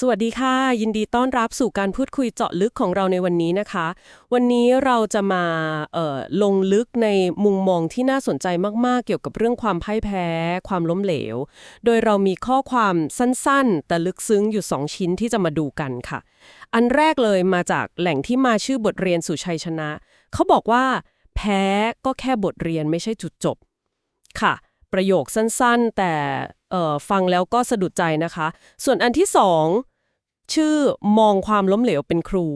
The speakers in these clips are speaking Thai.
สวัสดีค่ะ ยินดีต้อนรับสู่การพูดคุยเจาะลึกของเราในวันนี้นะคะ วันนี้เราจะมาลงลึกในมุมมองที่น่าสนใจมากๆ เกี่ยวกับเรื่องความพ่ายแพ้ ความล้มเหลว โดยเรามีข้อความสั้นๆ แต่ลึกซึ้งอยู่ 2 ชิ้นที่จะมาดูกันค่ะ อันแรกเลยมาจากแหล่งที่มาชื่อบทเรียนสู่ชัยชนะ เขาบอกว่า แพ้ก็แค่บทเรียนไม่ใช่จุดจบ ค่ะ ประโยคสั้นๆ แต่ ฟังแล้วก็สะดุดใจนะคะ ส่วนอันที่สองชื่อมองความล้มเหลวเป็นครู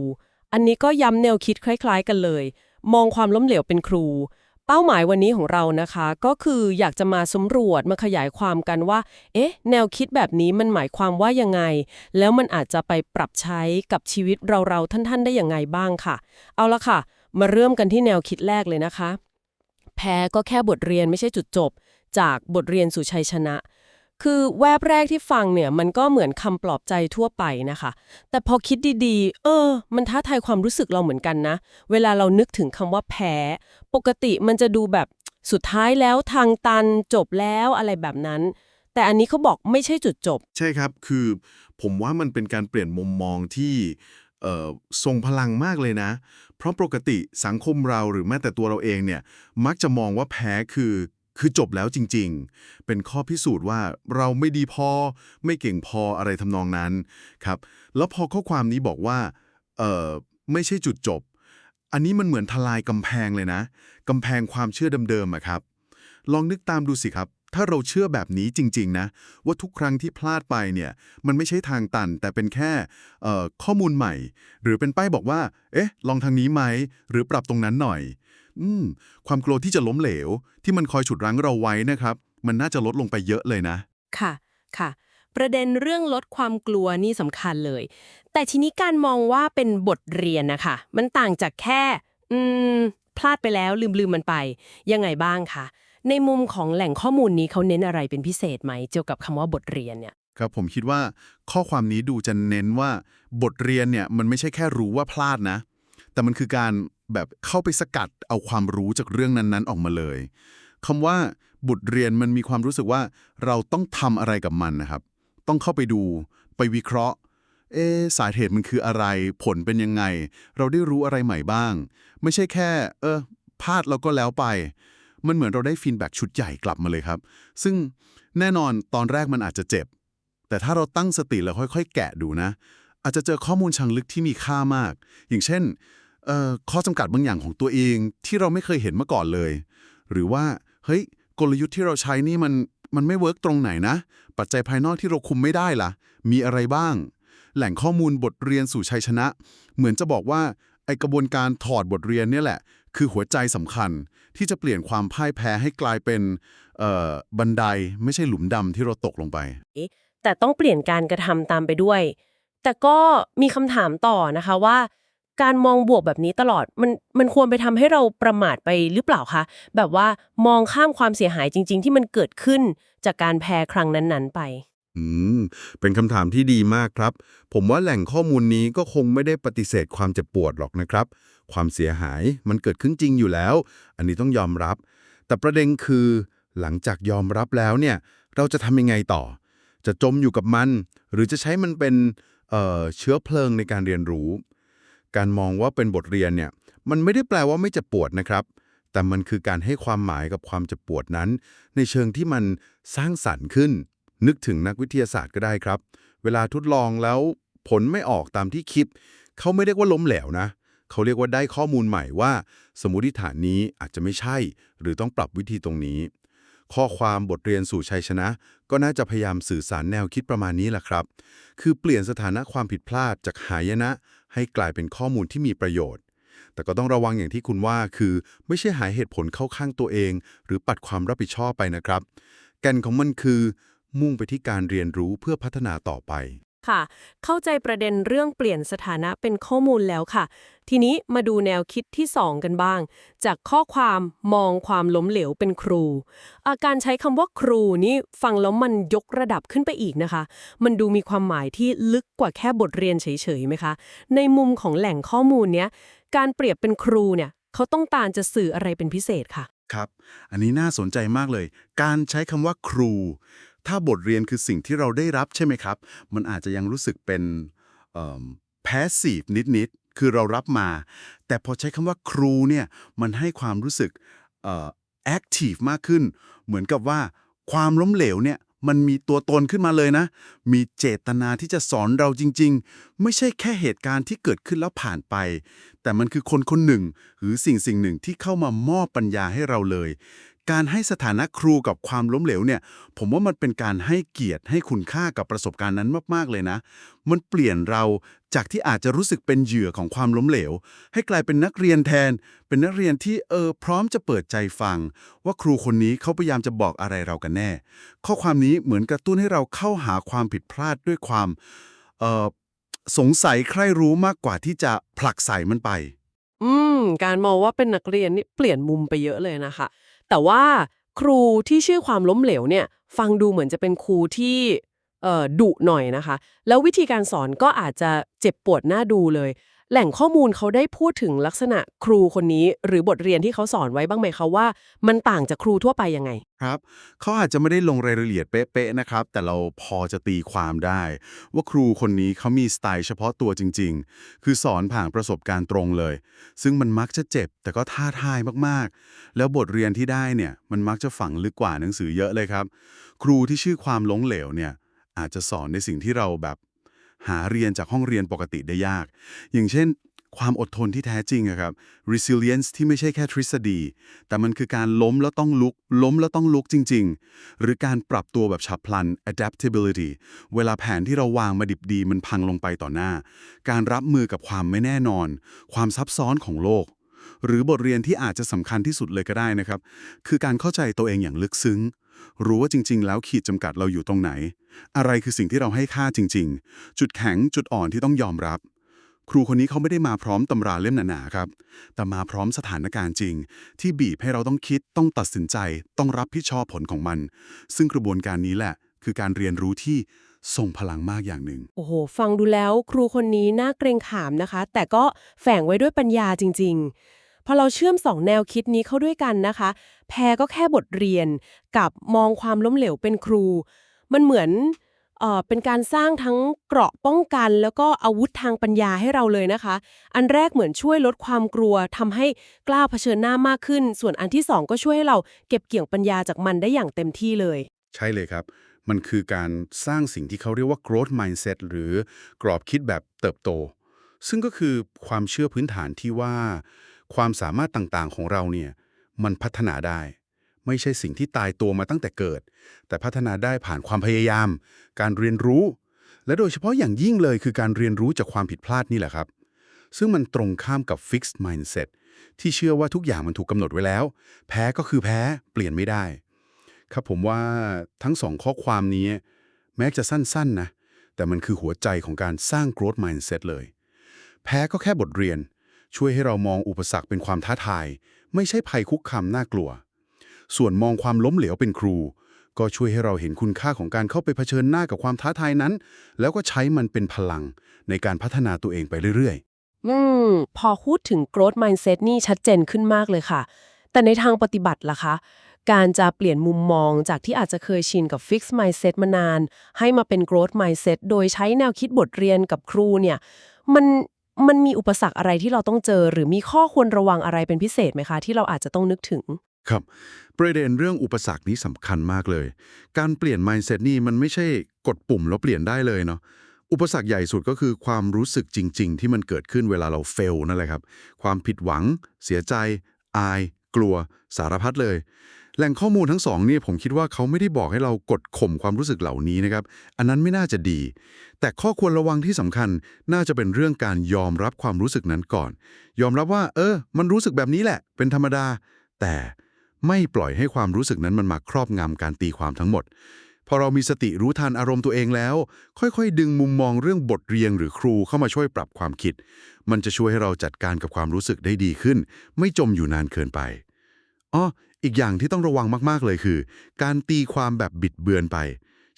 อันนี้ก็ย้ำแนวคิดคล้าย ๆ กันเลย มองความล้มเหลวเป็นครู เป้าหมายวันนี้ของเรานะคะ ก็คืออยากจะมาสำรวจมาขยายความกันว่า เอ๊ะ แนวคิดแบบนี้มันหมายความว่ายังไง แล้วมันอาจจะไปปรับใช้กับชีวิตเราๆท่านๆ ได้อย่างไงบ้างค่ะ เอาละค่ะ มาเริ่มกันที่แนวคิดแรกเลยนะคะ แพ้ก็แค่บทเรียนไม่ใช่จุดจบ จากบทเรียนสู่ชัยชนะ คือแวบแรกที่ฟังเนี่ยมันก็เหมือนคำปลอบใจทั่วไปนะคะ แต่พอคิดดีๆ เออ มันท้าทายความรู้สึกเราเหมือนกันนะ เวลาเรานึกถึงคำว่าแพ้ ปกติมันจะดูแบบสุดท้ายแล้วทางตันจบแล้วอะไรแบบนั้น แต่อันนี้เขาบอกไม่ใช่จุดจบ ใช่ครับคือ ผมว่ามันเป็นการเปลี่ยนมุมมองที่เอ่อทรงพลังมากเลยนะ เพราะปกติสังคมเราหรือแม้แต่ตัวเราเองเนี่ย มักจะมองว่าแพ้คือ คือจบแล้วจริงๆ เป็นข้อพิสูจน์ว่าเราไม่ดีพอ ไม่เก่งพออะไรทำนองนั้นครับ แล้วพอข้อความนี้บอกว่าเอ่อไม่ใช่จุดจบ อันนี้มันเหมือนทลายกำแพงเลยนะกำแพงความเชื่อเดิมๆอะครับ ลองนึกตามดูสิครับ ถ้าเราเชื่อแบบนี้จริง ๆ นะ ว่าทุกครั้งที่พลาดไปเนี่ย มันไม่ใช่ทางตัน แต่เป็นแค่ข้อมูลใหม่ หรือเป็นป้ายบอกว่า เอ๊ะ ลองทางนี้ไหม หรือปรับตรงนั้นหน่อย อืม ความกลัวที่จะล้มเหลว ที่มันคอยฉุดรั้งเราไว้นะครับ มันน่าจะลดลงไปเยอะเลยนะ ค่ะ ค่ะ ประเด็นเรื่องลดความกลัวนี่สำคัญเลย แต่ทีนี้การมองว่าเป็นบทเรียนนะคะ มันต่างจากแค่ อืม พลาดไปแล้วลืมลืมมันไป ยังไงบ้างคะ ในมุมของแหล่งข้อมูลนี้เขาเน้นอะไรเป็นพิเศษไหมเกี่ยวกับคำว่าบทเรียนเนี่ย ครับผมคิดว่าข้อความนี้ดูจะเน้นว่าบทเรียนเนี่ยมันไม่ใช่แค่รู้ว่าพลาดนะ แต่มันคือการแบบเข้าไปสกัดเอาความรู้จากเรื่องนั้นๆออกมาเลยคำว่าบทเรียนมันมีความรู้สึกว่าเราต้องทำอะไรกับมันนะครับ ต้องเข้าไปดูไปวิเคราะห์ เอะสาเหตุมันคืออะไร ผลเป็นยังไง เราได้รู้อะไรใหม่บ้าง ไม่ใช่แค่ เออพลาดแล้วก็แล้วไป มันเหมือนเราได้ฟีดแบ็กชุดใหญ่กลับมาเลยครับ ซึ่งแน่นอนตอนแรกมันอาจจะเจ็บ แต่ถ้าเราตั้งสติแล้วค่อยๆ แกะดูนะ อาจจะเจอข้อมูลชิงลึกที่มีค่ามาก อย่างเช่นข้อจำกัดบางอย่างของตัวเองที่เราไม่เคยเห็นมาก่อนเลย หรือว่าเฮ้ยกลยุทธ์ที่เราใช้นี่มันมันไม่เวิร์กตรงไหนนะ ปัจจัยภายนอกที่เราคุมไม่ได้ล่ะ มีอะไรบ้าง แหล่งข้อมูลบทเรียนสู่ชัยชนะ เหมือนจะบอกว่าไอกระบวนการถอดบทเรียนเนี่ยแหละ คือหัวใจสำคัญที่จะเปลี่ยนความพ่ายแพ้ให้กลายเป็นเอ่อบันไดไม่ใช่หลุมดำที่เราตกลงไป แต่ต้องเปลี่ยนการกระทำตามไปด้วย แต่ก็มีคำถามต่อนะคะว่า การมองบวกแบบนี้ตลอดมันมันควรไปทำให้เราประมาทไปหรือเปล่าคะ แบบว่ามองข้ามความเสียหายจริง ๆ ที่มันเกิดขึ้นจากการแพ้ครั้งนั้นๆไปอืม เป็นคำถามที่ดีมากครับ ผมว่าแหล่งข้อมูลนี้ก็คงไม่ได้ปฏิเสธความเจ็บปวดหรอกนะครับ ความเสียหายมันเกิดขึ้นจริงอยู่แล้ว อันนี้ต้องยอมรับ แต่ประเด็นคือ หลังจากยอมรับแล้วเนี่ย เราจะทำยังไงต่อ จะจมอยู่กับมัน หรือจะใช้มันเป็นเอ่อเชื้อเพลิงในการเรียนรู้ การมองว่าเป็นบทเรียนเนี่ย มันไม่ได้แปลว่าไม่จ็บปวดนะครับ แต่มันคือการให้ความหมายกับความเจ็บปวดนั้น ในเชิงที่มันสร้างสรรค์ขึ้น นึกถึงนักวิทยาศาสตร์ก็ได้ครับ เวลาทดลองแล้วผลไม่ออกตามที่คิด เขาไม่เรียกว่าล้มเหลวนะเเขาเรียกว่าได้ข้อมูลใหม่ว่า สมมติฐานนี้อาจจะไม่ใช่ หรือต้องปรับวิธีตรงนี้ ข้อความบทเรียนสู่ชัยชนะ ก็น่าจะพยายามสื่อสารแนวคิดประมาณนี้แหละครับ คือเปลี่ยนสถานะความผิดพลาดจากหายนะ ให้กลายเป็นข้อมูลที่มีประโยชน์ แต่ก็ต้องระวังอย่างที่คุณว่าคือ ไม่ใช่หายเหตุผลเข้าข้างตัวเอง หรือปัดความรับผิดชอบไปนะครับ แก่นของมันคือ มุ่งไปที่การเรียนรู้เพื่อพัฒนาต่อไป ค่ะ เข้าใจประเด็นเรื่องเปลี่ยนสถานะเป็นข้อมูลแล้วค่ะ ทีนี้มาดูแนวคิดที่ 2 กันบ้าง จากข้อความมองความล้มเหลวเป็นครู อาการใช้คำว่าครูนี่ฟังแล้วมันยกระดับขึ้นไปอีกนะคะ มันดูมีความหมายที่ลึกกว่าแค่บทเรียนเฉยๆไหมคะ ในมุมของแหล่งข้อมูลเนี้ย การเปรียบเป็นครูเนี่ยเขาต้องการจะสื่ออะไรเป็นพิเศษค่ะ ครับ อันนี้น่าสนใจมากเลย การใช้คำว่าครู ถ้าบทเรียนคือสิ่งที่เราได้รับใช่ไหมครับ มันอาจจะยังรู้สึกเป็นแพสซีฟนิดๆ คือเรารับมา แต่พอใช้คำว่าครูเนี่ย มันให้ความรู้สึกแอคทีฟมากขึ้น เหมือนกับว่าความล้มเหลวเนี่ยมันมีตัวตนขึ้นมาเลยนะ มีเจตนาที่จะสอนเราจริง ๆ ไม่ใช่แค่เหตุการณ์ที่เกิดขึ้นแล้วผ่านไป แต่มันคือคนคนหนึ่ง หรือสิ่งสิ่งหนึ่งที่เข้ามามอบปัญญาให้เราเลย การให้สถานะครูกับความล้มเหลวเนี่ย ผมว่ามันเป็นการให้เกียรติให้คุณค่ากับประสบการณ์นั้นมากๆเลยนะ มันเปลี่ยนเราจากที่อาจจะรู้สึกเป็นเหยื่อของความล้มเหลว ให้กลายเป็นนักเรียนแทน เป็นนักเรียนที่เออพร้อมจะเปิดใจฟัง ว่าครูคนนี้เขาพยายามจะบอกอะไรเรากันแน่ ข้อความนี้เหมือนกระตุ้นให้เราเข้าหาความผิดพลาดด้วยความเออสงสัยใครรู้มากกว่าที่จะผลักใส่มันไป อืม การมองว่าเป็นนักเรียนนี่เปลี่ยนมุมไปเยอะเลยนะคะ แต่ว่าครูที่ชื่อความล้มเหลวเนี่ย ฟังดูเหมือนจะเป็นครูที่เอ่อดุหน่อยนะคะ แล้ววิธีการสอนก็อาจจะเจ็บปวดหน้าดูเลย แหล่งข้อมูลเขาได้พูดถึงลักษณะครูคนนี้ หรือบทเรียนที่เขาสอนไว้บ้างไหมคะว่า มันต่างจากครูทั่วไปยังไง ครับเขาอาจจะไม่ได้ลงรายละเอียดเป๊ะๆนะครับ แต่เราพอจะตีความได้ ว่าครูคนนี้เขามีสไตล์เฉพาะตัวจริง ๆ คือสอนผ่านประสบการณ์ตรงเลย ซึ่งมันมักจะเจ็บแต่ก็ท้าทายมากๆ แล้วบทเรียนที่ได้เนี่ยมันมักจะฝังลึกกว่าหนังสือเยอะเลยครับ ครูที่ชื่อความล้มเหลวเนี่ยอาจจะสอนในสิ่งที่เราแบบ หาเรียนจากห้องเรียนปกติได้ยาก อย่างเช่น ความอดทนที่แท้จริงอะครับ resilience ที่ไม่ใช่แค่ทฤษฎี แต่มันคือการล้มแล้วต้องลุก ล้มแล้วต้องลุกจริง ๆ หรือการปรับตัวแบบฉับพลัน adaptability เวลาแผนที่เราวางมาดิบดีมันพังลงไปต่อหน้า การรับมือกับความไม่แน่นอน ความซับซ้อนของโลกหรือบทเรียนที่อาจจะสำคัญที่สุดเลยก็ได้นะครับ คือการเข้าใจตัวเองอย่างลึกซึ้ง รู้ว่าจริง ๆ แล้วขีดจำกัดเราอยู่ตรงไหน อะไรคือสิ่งที่เราให้ค่าจริง ๆ จุดแข็งจุดอ่อนที่ต้องยอมรับ ครูคนนี้เขาไม่ได้มาพร้อมตำราเล่มหนาๆครับ แต่มาพร้อมสถานการณ์จริง ที่บีบให้เราต้องคิดต้องตัดสินใจ ต้องรับผิดชอบผลของมัน ซึ่งกระบวนการนี้แหละ คือการเรียนรู้ที่ทรงพลังมากอย่างหนึ่ง โอ้โห ฟังดูแล้วครูคนนี้น่าเกรงขามนะคะ แต่ก็แฝงไว้ด้วยปัญญาจริงๆ พอเราเชื่อมสองแนวคิดนี้เข้าด้วยกันนะคะ แพรก็แค่บทเรียนกับมองความล้มเหลวเป็นครู มันเหมือนเอ่อเป็นการสร้างทั้งเกราะป้องกัน แล้วก็อาวุธทางปัญญาให้เราเลยนะคะ อันแรกเหมือนช่วยลดความกลัวทำให้กล้าเผชิญหน้ามากขึ้น ส่วนอันที่สองก็ช่วยให้เราเก็บเกี่ยวปัญญาจากมันได้อย่างเต็มที่เลย ใช่เลยครับ มันคือการสร้างสิ่งที่เขาเรียกว่า growth mindset หรือกรอบคิดแบบเติบโต ซึ่งก็คือความเชื่อพื้นฐานที่ว่า ความสามารถต่างๆของเราเนี่ยมันพัฒนาได้ ไม่ใช่สิ่งที่ตายตัวมาตั้งแต่เกิด แต่พัฒนาได้ผ่านความพยายาม การเรียนรู้ และโดยเฉพาะอย่างยิ่งเลยคือการเรียนรู้จากความผิดพลาดนี่แหละครับ ซึ่งมันตรงข้ามกับ fixed mindset ที่เชื่อว่าทุกอย่างมันถูกกำหนดไว้แล้ว แพ้ก็คือแพ้เปลี่ยนไม่ได้ ครับผมว่าทั้งสองข้อความนี้ แม้จะสั้นๆนะแต่มันคือหัวใจของการสร้าง growth mindset เลย แพ้ก็แค่บทเรียน ช่วยให้เรามองอุปสรรคเป็นความท้าทาย ไม่ใช่ภัยคุกคามน่ากลัว ส่วนมองความล้มเหลวเป็นครู ก็ช่วยให้เราเห็นคุณค่าของการเข้าไปเผชิญหน้ากับความท้าทายนั้น แล้วก็ใช้มันเป็นพลังในการพัฒนาตัวเองไปเรื่อยๆ อืม พอพูดถึง growth mindset นี่ชัดเจนขึ้นมากเลยค่ะ แต่ในทางปฏิบัติล่ะคะการจะเปลี่ยนมุมมองจากที่อาจจะเคยชินกับ fix mindset มานาน ให้มาเป็น growth mindset โดยใช้แนวคิดบทเรียนกับครูเนี่ย มัน มันมีอุปสรรคอะไรที่เราต้องเจอ หรือมีข้อควรระวังอะไรเป็นพิเศษไหมคะ ที่เราอาจจะต้องนึกถึง ครับ ประเด็นเรื่องอุปสรรคนี้สำคัญมากเลย การเปลี่ยน mindset นี่มันไม่ใช่กดปุ่มแล้วเปลี่ยนได้เลยเนาะ อุปสรรคใหญ่สุดก็คือความรู้สึกจริง ๆ ที่มันเกิดขึ้นเวลาเราเฟลนั่นแหละครับ ความผิดหวัง เสียใจ อาย กลัว สารพัดเลย แหล่งข้อมูลทั้งสองเนี่ยผมคิดว่าเขาไม่ได้บอกให้เรากดข่มความรู้สึกเหล่านี้นะครับ อันนั้นไม่น่าจะดี แต่ข้อควรระวังที่สำคัญน่าจะเป็นเรื่องการยอมรับความรู้สึกนั้นก่อน ยอมรับว่า เออ มันรู้สึกแบบนี้แหละ เป็นธรรมดา แต่ไม่ปล่อยให้ความรู้สึกนั้นมันมาครอบงำการตีความทั้งหมด พอเรามีสติรู้ทันอารมณ์ตัวเองแล้ว ค่อยๆ ดึงมุมมองเรื่องบทเรียนหรือครูเข้ามาช่วยปรับความคิด มันจะช่วยให้เราจัดการกับความรู้สึกได้ดีขึ้น ไม่จมอยู่นานเกินไปอ้อ อีกอย่างที่ต้องระวังมาก ๆ เลยคือ การตีความแบบบิดเบือนไป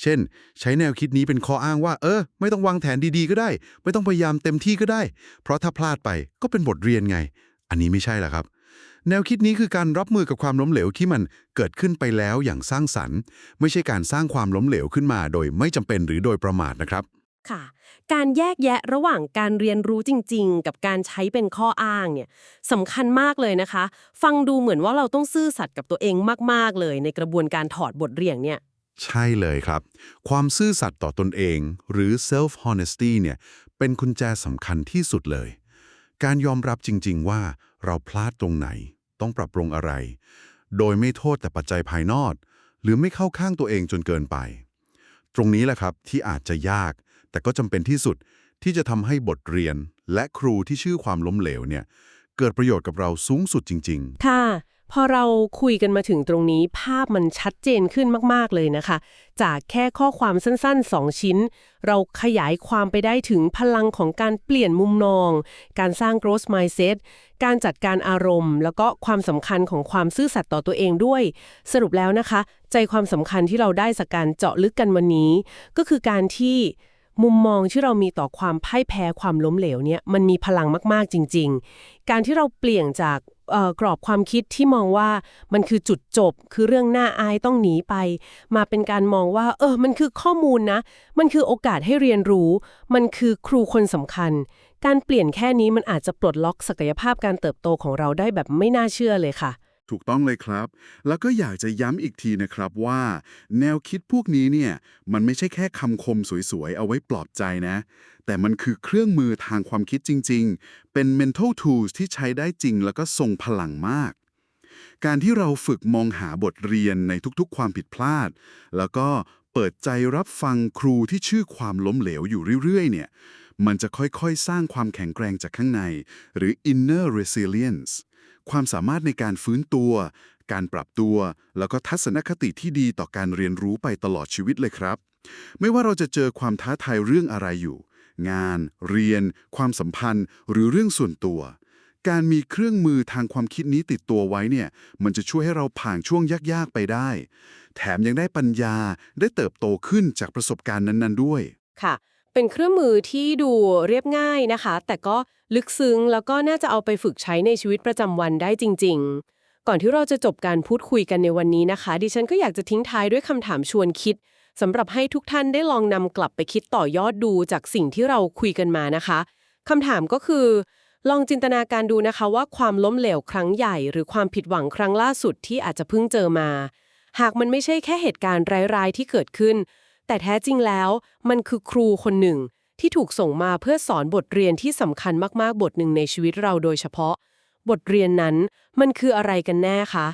เช่น ใช้แนวคิดนี้เป็นข้ออ้างว่า เออ ไม่ต้องวางแผนดีๆ ก็ได้ ไม่ต้องพยายามเต็มที่ก็ได้ เพราะถ้าพลาดไปก็เป็นบทเรียนไง อันนี้ไม่ใช่หรอครับ แนวคิดนี้คือการรับมือกับความล้มเหลวที่มันเกิดขึ้นไปแล้วอย่างสร้างสรรค์ ไม่ใช่การสร้างความล้มเหลวขึ้นมา โดยไม่จำเป็นหรือโดยประมาทนะครับ ค่ะ การแยกแยะระหว่างการเรียนรู้จริง ๆ กับการใช้เป็นข้ออ้างเนี่ยสำคัญมากเลยนะคะ ฟังดูเหมือนว่าเราต้องซื่อสัตย์กับตัวเองมากๆเลย ในกระบวนการถอดบทเรียนเนี่ยใช่เลยครับ ความซื่อสัตย์ต่อตนเอง หรือ self honesty เนี่ยเป็นกุญแจสำคัญที่สุดเลย การยอมรับจริง ๆ ว่าเราพลาดตรงไหน ต้องปรับปรุงอะไร โดยไม่โทษแต่ปัจจัยภายนอก หรือไม่เข้าข้างตัวเองจนเกินไป ตรงนี้แหละครับที่อาจจะยาก แต่ก็จำเป็นที่สุดที่จะทำให้บทเรียนและครูที่ชื่อความล้มเหลวเนี่ยเกิดประโยชน์กับเราสูงสุดจริง ๆ ค่ะ พอเราคุยกันมาถึงตรงนี้ภาพมันชัดเจนขึ้นมาก ๆ เลยนะคะ จากแค่ข้อความสั้นๆ 2 ชิ้น เราขยายความไปได้ถึงพลังของการเปลี่ยนมุมมอง การสร้าง growth mindset การจัดการอารมณ์ แล้วก็ความสำคัญของความซื่อสัตย์ต่อตัวเองด้วย สรุปแล้วนะคะ ใจความสำคัญที่เราได้จากการเจาะลึกกันวันนี้ ก็คือการที่ มุมมองที่เรามีต่อความพ่ายแพ้ความล้มเหลวเนี่ยมันมีพลังมากๆจริง ๆ การที่เราเปลี่ยนจากกรอบความคิดที่มองว่ามันคือจุดจบ คือเรื่องน่าอายต้องหนีไป มาเป็นการมองว่า เออ มันคือข้อมูลนะ มันคือโอกาสให้เรียนรู้ มันคือครูคนสำคัญ การเปลี่ยนแค่นี้มันอาจจะปลดล็อกศักยภาพการเติบโตของเราได้แบบไม่น่าเชื่อเลยค่ะ ถูกต้องเลยครับ แล้วก็อยากจะย้ำอีกทีนะครับว่า แนวคิดพวกนี้เนี่ยมันไม่ใช่แค่คำคมสวยๆ เอาไว้ปลอบใจนะ แต่มันคือเครื่องมือทางความคิดจริงๆ เป็น mental tools ที่ใช้ได้จริงแล้วก็ทรงพลังมาก การที่เราฝึกมองหาบทเรียนในทุกๆ ความผิดพลาด แล้วก็เปิดใจรับฟังครูที่ชื่อความล้มเหลวอยู่เรื่อยๆ เนี่ย มันจะค่อยๆ สร้างความแข็งแกร่งจากข้างใน หรือ inner resilience ความสามารถในการฟื้นตัว การปรับตัว แล้วก็ทัศนคติที่ดีต่อการเรียนรู้ไปตลอดชีวิตเลยครับ ไม่ว่าเราจะเจอความท้าทายเรื่องอะไรอยู่ งาน เรียน ความสัมพันธ์ หรือเรื่องส่วนตัว การมีเครื่องมือทางความคิดนี้ติดตัวไว้เนี่ยมันจะช่วยให้เราผ่านช่วงยากๆไปได้ แถมยังได้ปัญญาได้เติบโตขึ้นจากประสบการณ์นั้นๆด้วยค่ะ เป็นเครื่องมือที่ดูเรียบง่ายนะคะ แต่ก็ลึกซึ้งแล้วก็น่าจะเอาไปฝึกใช้ในชีวิตประจำวันได้จริง ๆ ก่อนที่เราจะจบการพูดคุยกันในวันนี้นะคะ ดิฉันก็อยากจะทิ้งท้ายด้วยคำถามชวนคิดสำหรับให้ทุกท่านได้ลองนำกลับไปคิดต่อยอดดูจากสิ่งที่เราคุยกันมานะคะคำถามก็คือ ลองจินตนาการดูนะคะว่าความล้มเหลวครั้งใหญ่ หรือความผิดหวังครั้งล่าสุดที่อาจจะเพิ่งเจอมา หากมันไม่ใช่แค่เหตุการณ์ร้ายๆที่เกิดขึ้น แต่แท้จริงแล้ว มันคือครูคนหนึ่ง ที่ถูกส่งมาเพื่อสอนบทเรียนที่สำคัญมากๆ บทหนึ่งในชีวิตเราโดยเฉพาะ บทเรียนนั้นมันคืออะไรกันแน่คะ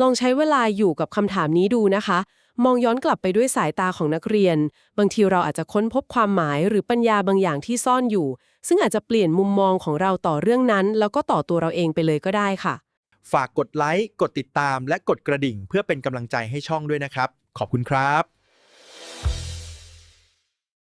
ลองใช้เวลาอยู่กับคำถามนี้ดูนะคะ มองย้อนกลับไปด้วยสายตาของนักเรียน บางทีเราอาจจะค้นพบความหมายหรือปัญญาบางอย่างที่ซ่อนอยู่ ซึ่งอาจจะเปลี่ยนมุมมองของเราต่อเรื่องนั้น แล้วก็ต่อตัวเราเองไปเลยก็ได้ค่ะ ฝากกดไลค์ กดติดตาม และกดกระดิ่ง เพื่อเป็นกำลังใจให้ช่องด้วยนะครับ ขอบคุณครับ